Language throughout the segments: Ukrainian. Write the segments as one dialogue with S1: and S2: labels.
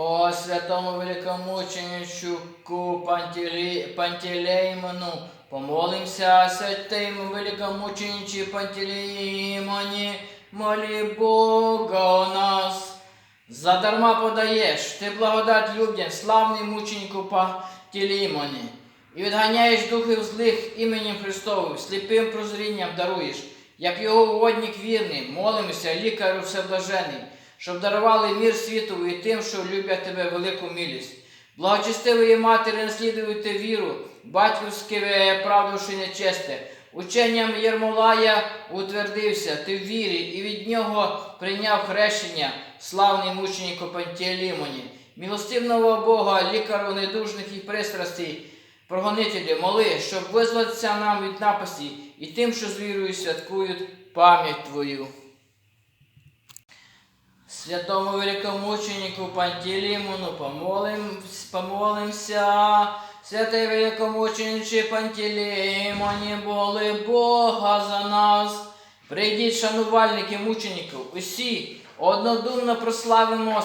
S1: О святому великомученичку Пантелі... Пантелеймону, помолимся святим великомученичі Пантелеймоні, молі Бога о нас. Задарма подаєш, ти благодать людям, славний мученику Пантелеймоні, і відганяєш духів злих іменем Христовим, сліпим прозрінням даруєш, як його угодник вірний, молимося, лікарю всеблажений, щоб дарували мір світу і тим, що люблять тебе велику милість. Благочестивої матері наслідуйте віру, батьківське правдуші нечесте. Ученням Єрмолая утвердився ти в вірі, і від нього прийняв хрещення, славний мученику Пантелеймоні. Милостивного Бога, лікару недужних і пристрастей, прогонителі, моли, щоб визватися нам від напасті і тим, що з вірою святкують пам'ять Твою. Святому великомученику Пантелеймону помолим, помолимся. Святий великомученичі Пантелеймоні, боли Бога за нас. Прийдіть, шанувальники мучеників, усі однодумно прославимо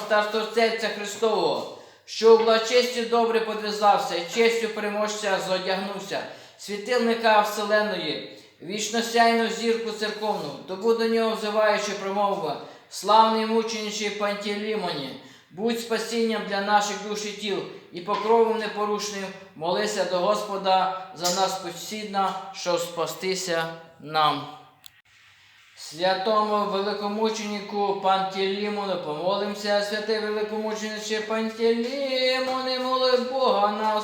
S1: старця Христового, що у благочесті добре подвизався і честю переможця зодягнувся, світильника Вселеної, вічносяйну зірку церковну, добу до нього взиваючи промовила, славний мученичі Пантелеймоні, будь спасінням для наших душ і тіл і покровом непорушним, молися до Господа за нас постійно, щоб спастися нам. Святому великомученику Пантелеймону помолимся, святий великомучениче Пантелеймоне, моли Бога нас,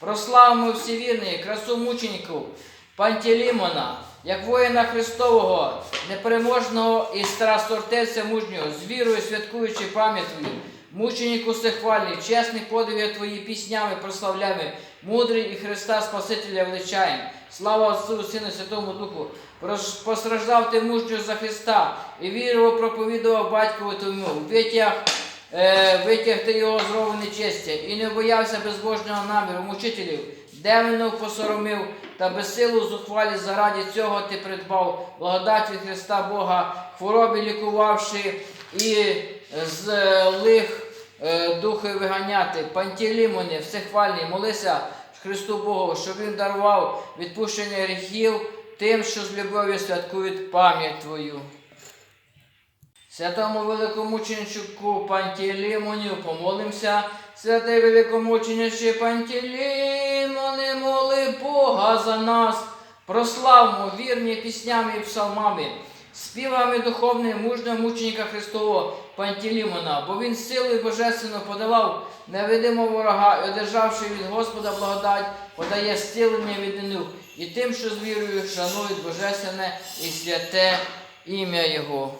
S1: прославимо всі вірні, красу мучеників Пантелеймона, як воїна Христового, непереможного і страстортеця мужнього, з вірою святкуючи пам'ять Твою, мученику всехвальний, чесний подвиги Твої піснями прославляємо, мудрий і Христа Спасителя величаєм. Слава Отцу, Сину, Святому Духу, постраждав ти мужньо за Христа і вірував, проповідував батькові тому, витяг, е, витяг ти його з рови нечестя, і не боявся безбожного наміру мучителів, демонів посоромив, та безсилу зухвалі заради цього ти придбав благодать від Христа Бога, хвороби лікувавши і злих е, духи виганяти. Пантелеймоне, всехвальний, молися Христу Богу, щоб Він дарував відпущення гріхів тим, що з любов'ю святкують пам'ять Твою. Святому великомученичку Пантелеймоню помолимся. Святий великомученичі Пантелеймоне, моли Бога за нас. Прославмо вірні піснями і псалмами, співами духовним мужнього мученика Христового Пантелеймона, бо він силою божественно подавав невидимого ворога і одержавши від Господа благодать, подає зцілення від ненух і тим, що з вірою шанують божественне і святе ім'я Його.